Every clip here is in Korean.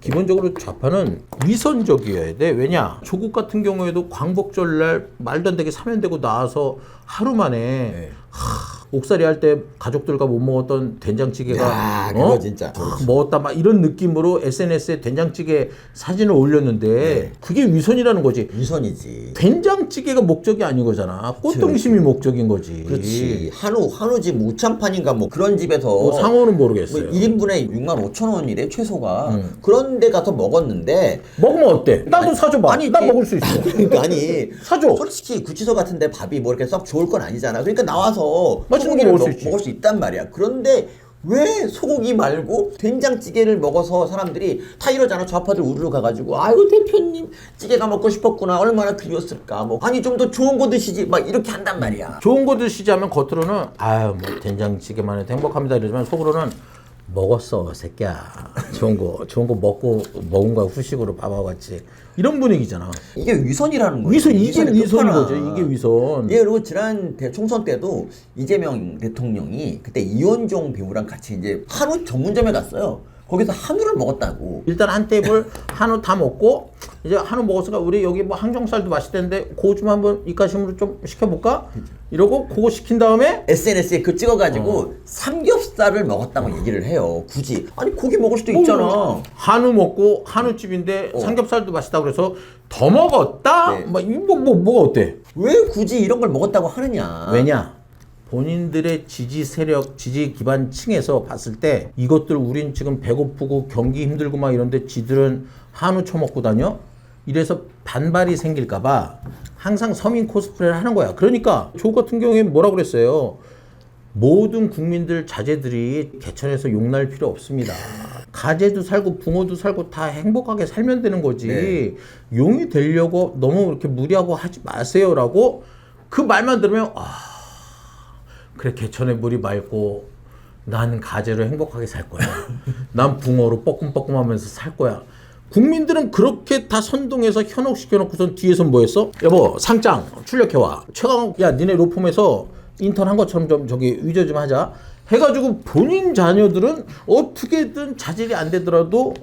기본적으로 좌파는 위선적이어야 돼. 왜냐? 조국 같은 경우에도 광복절 날 말도 안 되게 사면되고 나와서 하루 만에 네. 하, 옥살이 할 때 가족들과 못 먹었던 된장찌개가 야, 그거 진짜. 아, 먹었다 막 이런 느낌으로 SNS에 된장찌개 사진을 올렸는데 네. 그게 위선이라는 거지. 위선이지. 된장찌개가 목적이 아닌 거잖아. 꽃등심이 목적인 거지. 그렇지. 한우, 한우 집 우창판인가 뭐 그런 집에서 뭐 상호는 뭐 모르겠어요. 1인분에 6만 5천 원이래 최소가. 음. 그런 데 가서 먹었는데 먹으면 어때? 나도 사줘봐. 아니, 나 이- 먹을 수 있어. 그러니까 아니 사줘. 솔직히 구치소 같은데 밥이 뭐 이렇게 썩 좋을 건 아니잖아. 그러니까 나와서 맛있는 거 소고기를 먹을 수 먹, 있지. 먹을 수 있단 말이야. 그런데 왜 소고기 말고 된장찌개를 먹어서 사람들이 다 이러잖아. 좌파들 우르르 가가지고 아이고 대표님 찌개가 먹고 싶었구나. 얼마나 그리웠을까. 뭐 아니 좀 더 좋은 거 드시지. 막 이렇게 한단 말이야. 좋은 거 드시자면 겉으로는 아유 뭐 된장찌개만 해도 행복합니다 이러지만 속으로는 먹었어 새끼야 좋은 거 좋은 거 먹고 먹은 거야 후식으로 밥하고 같이 이런 분위기잖아 이게 위선이라는 거야. 위선 이게 위선인. 거죠 이게 위선 예, 그리고 지난 대- 총선 때도 이재명 대통령이 그때 이원종 배우랑 같이 이제 한우 전문점에 갔어요. 거기서 한우를 먹었다고. 일단 한 테이블 한우 다 먹고 이제 한우 먹었으니까 우리 여기 뭐 항정살도 맛있대는데 그거 좀 한번 입가심으로 좀 시켜볼까 이러고 그거 시킨 다음에 SNS에 그 찍어가지고 삼겹살을 먹었다고 얘기를 해요. 굳이 아니 고기 먹을 수도 있잖아. 한우 먹고 한우집인데 어. 삼겹살도 맛있다 그래서 더 먹었다 네. 뭐, 뭐, 뭐 뭐가 어때 왜 굳이 이런 걸 먹었다고 하느냐? 왜냐? 본인들의 지지 세력, 지지 기반 층에서 봤을 때 이것들 우린 지금 배고프고 경기 힘들고 막 이런데 지들은 한우 처먹고 다녀? 이래서 반발이 생길까봐 항상 서민 코스프레를 하는 거야. 그러니까 조 같은 경우에 뭐라 그랬어요? 모든 국민들 자제들이 개천에서 용날 필요 없습니다. 가재도 살고 붕어도 살고 다 행복하게 살면 되는 거지. 네. 용이 되려고 너무 이렇게 무리하고 하지 마세요라고 그 말만 들으면 아 그래 개천에 물이 맑고 난 가재로 행복하게 살 거야. 난 붕어로 뻐끔뻐끔하면서 살 거야. 국민들은 그렇게 다 선동해서 현혹시켜놓고선 뒤에선 뭐 했어? 여보 상장 출력해와. 최강 야 니네 로펌에서 인턴 한 것처럼 좀 저기 위조 좀 하자. 해가지고 본인 자녀들은 어떻게든 자질이 안 되더라도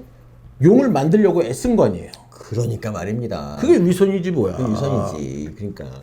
용을 만들려고 애쓴 거 아니에요. 그러니까 말입니다. 그게 위선이지 뭐야. 그게 위선이지. 그러니까